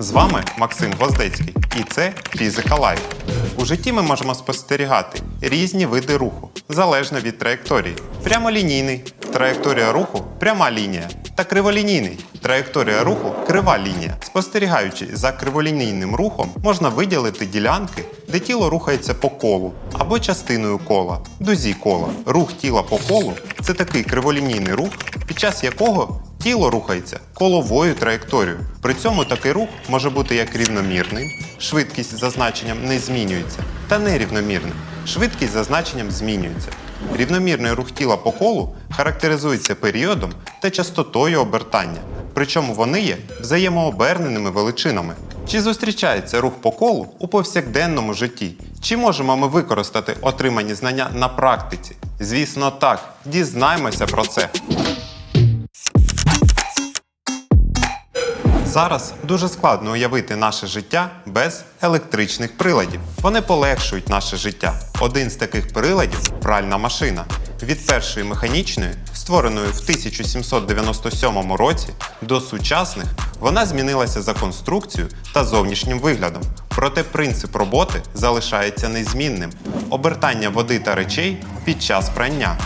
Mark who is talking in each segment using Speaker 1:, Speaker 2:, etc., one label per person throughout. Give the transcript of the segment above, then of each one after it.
Speaker 1: З вами Максим Гвоздецький і це Фізика Лайф. У житті ми можемо спостерігати різні види руху залежно від траєкторії. Прямолінійний траєкторія руху пряма лінія. Та криволінійний траєкторія руху крива лінія. Спостерігаючи за криволінійним рухом, можна виділити ділянки, де тіло рухається по колу або частиною кола, дузі кола. Рух тіла по колу це такий криволінійний рух, під час якого тіло рухається коловою траєкторією. При цьому такий рух може бути як рівномірним, швидкість за значенням не змінюється, та нерівномірним. Швидкість за значенням змінюється. Рівномірний рух тіла по колу характеризується періодом та частотою обертання, причому вони є взаємооберненими величинами. Чи зустрічається рух по колу у повсякденному житті? Чи можемо ми використати отримані знання на практиці? Звісно, так. Дізнаймося про це. Зараз дуже складно уявити наше життя без електричних приладів. Вони полегшують наше життя. Один з таких приладів пральна машина. Від першої механічної, створеної в 1797 році, до сучасних, вона змінилася за конструкцією та зовнішнім виглядом. Проте принцип роботи залишається незмінним: обертання води та речей під час прання.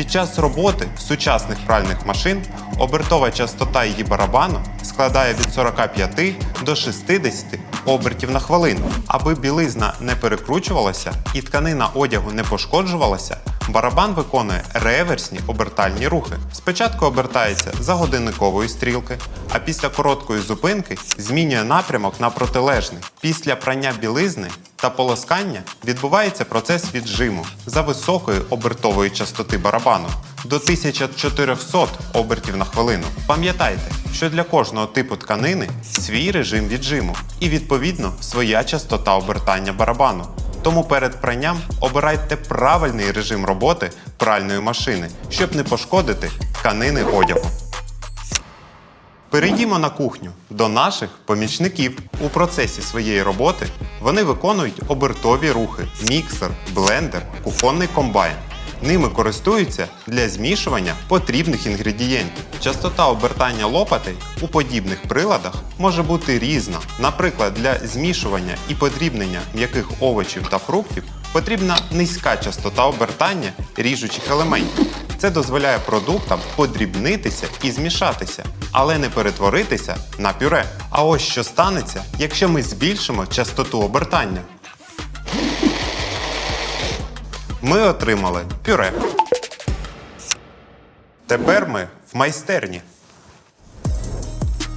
Speaker 1: Під час роботи сучасних пральних машин обертова частота її барабану складає від 45 до 60 обертів на хвилину. Аби білизна не перекручувалася і тканина одягу не пошкоджувалася, барабан виконує реверсні обертальні рухи. Спочатку обертається за годинникової стрілки, а після короткої зупинки змінює напрямок на протилежний. Після прання білизни та полоскання відбувається процес віджиму за високої обертової частоти барабану до 1400 обертів на хвилину. Пам'ятайте, що для кожного типу тканини свій режим віджиму і відповідно своя частота обертання барабану. Тому перед пранням обирайте правильний режим роботи пральної машини, щоб не пошкодити тканини одягу. Перейдімо на кухню до наших помічників. У процесі своєї роботи вони виконують обертові рухи: міксер, блендер, кухонний комбайн. Ними користуються для змішування потрібних інгредієнтів. Частота обертання лопатей у подібних приладах може бути різна. Наприклад, для змішування і подрібнення м'яких овочів та фруктів потрібна низька частота обертання ріжучих елементів. Це дозволяє продуктам подрібнитися і змішатися, але не перетворитися на пюре. А ось що станеться, якщо ми збільшимо частоту обертання. Ми отримали пюре. Тепер ми в майстерні.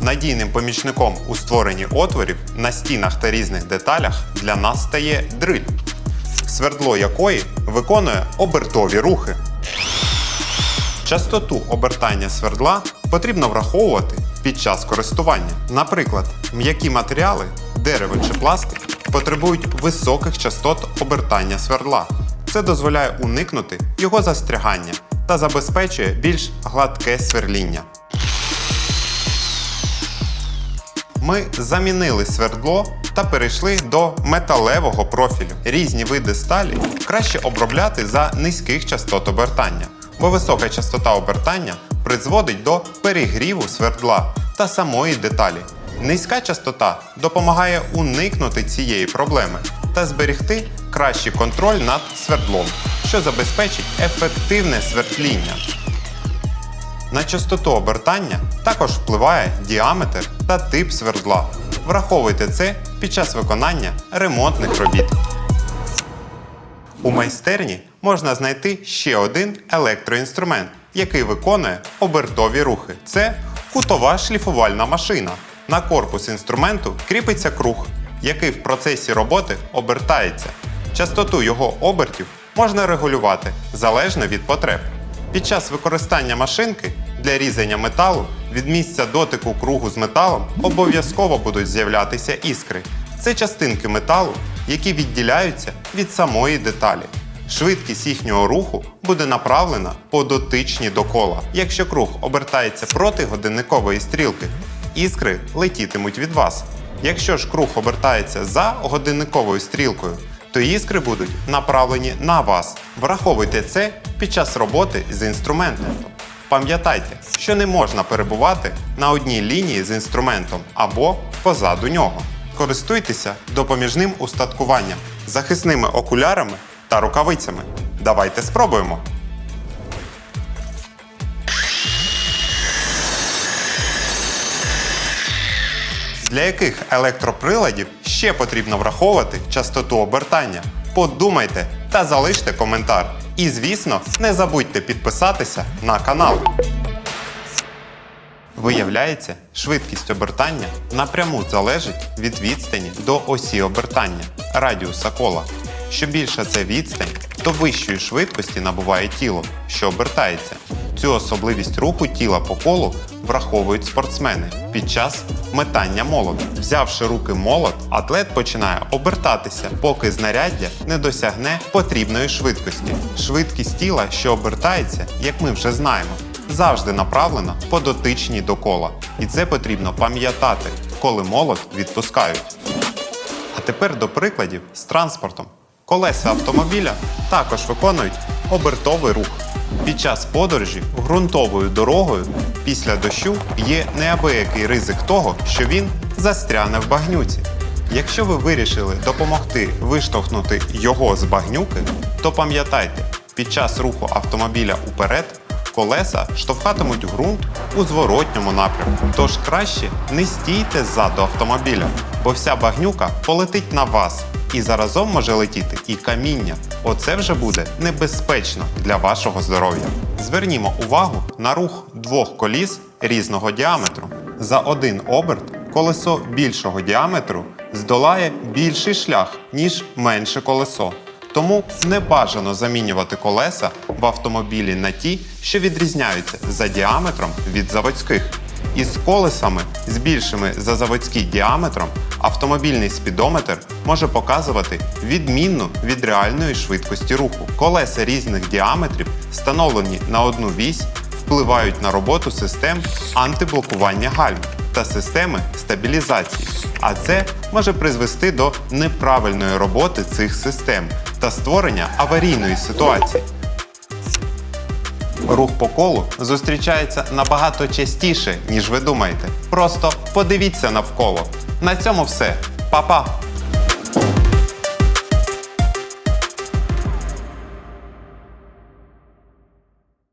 Speaker 1: Надійним помічником у створенні отворів на стінах та різних деталях для нас стає дриль, свердло якої виконує обертові рухи. Частоту обертання свердла потрібно враховувати під час користування. Наприклад, м'які матеріали, дерево чи пластик, потребують високих частот обертання свердла. Це дозволяє уникнути його застрягання та забезпечує більш гладке сверління. Ми замінили свердло та перейшли до металевого профілю. Різні види сталі краще обробляти за низьких частот обертання, бо висока частота обертання призводить до перегріву свердла та самої деталі. Низька частота допомагає уникнути цієї проблеми та зберегти кращий контроль над свердлом, що забезпечить ефективне свердління. На частоту обертання також впливає діаметр та тип свердла. Враховуйте це під час виконання ремонтних робіт. У майстерні можна знайти ще один електроінструмент, який виконує обертові рухи. Це кутова шліфувальна машина. На корпус інструменту кріпиться круг, який в процесі роботи обертається. Частоту його обертів можна регулювати залежно від потреб. Під час використання машинки для різання металу від місця дотику кругу з металом обов'язково будуть з'являтися іскри. Це частинки металу, які відділяються від самої деталі. Швидкість їхнього руху буде направлена по дотичні до кола. Якщо круг обертається проти годинникової стрілки, іскри летітимуть від вас. Якщо ж круг обертається за годинниковою стрілкою, то іскри будуть направлені на вас. Враховуйте це під час роботи з інструментом. Пам'ятайте, що не можна перебувати на одній лінії з інструментом або позаду нього. Користуйтеся допоміжним устаткуванням, захисними окулярами та рукавицями. Давайте спробуємо. Для яких електроприладів ще потрібно враховувати частоту обертання? Подумайте та залиште коментар. І, звісно, не забудьте підписатися на канал. Виявляється, швидкість обертання напряму залежить від відстані до осі обертання радіуса кола. Що більша це відстань, то вищої швидкості набуває тіло, що обертається. Цю особливість руху тіла по колу враховують спортсмени під час метання молота. Взявши руки молот, атлет починає обертатися, поки знаряддя не досягне потрібної швидкості. Швидкість тіла, що обертається, як ми вже знаємо, завжди направлена по дотичній до кола. І це потрібно пам'ятати, коли молот відпускають. А тепер до прикладів з транспортом. Колеса автомобіля також виконують обертовий рух. Під час подорожі ґрунтовою дорогою після дощу є неабиякий ризик того, що він застряне в багнюці. Якщо ви вирішили допомогти виштовхнути його з багнюки, то пам'ятайте, під час руху автомобіля уперед колеса штовхатимуть ґрунт у зворотньому напрямку. Тож краще не стійте ззаду автомобіля, бо вся багнюка полетить на вас. І заразом може летіти і каміння. Оце вже буде небезпечно для вашого здоров'я. Звернімо увагу на рух двох коліс різного діаметру. За один оберт колесо більшого діаметру здолає більший шлях, ніж менше колесо. Тому не бажано замінювати колеса в автомобілі на ті, що відрізняються за діаметром від заводських. Із колесами з більшими за заводський діаметром автомобільний спідометр може показувати відмінну від реальної швидкості руху. Колеса різних діаметрів, встановлені на одну вісь, впливають на роботу систем антиблокування гальм та системи стабілізації. А це може призвести до неправильної роботи цих систем та створення аварійної ситуації. Рух по колу зустрічається набагато частіше, ніж ви думаєте. Просто подивіться навколо. На цьому все. Па-па!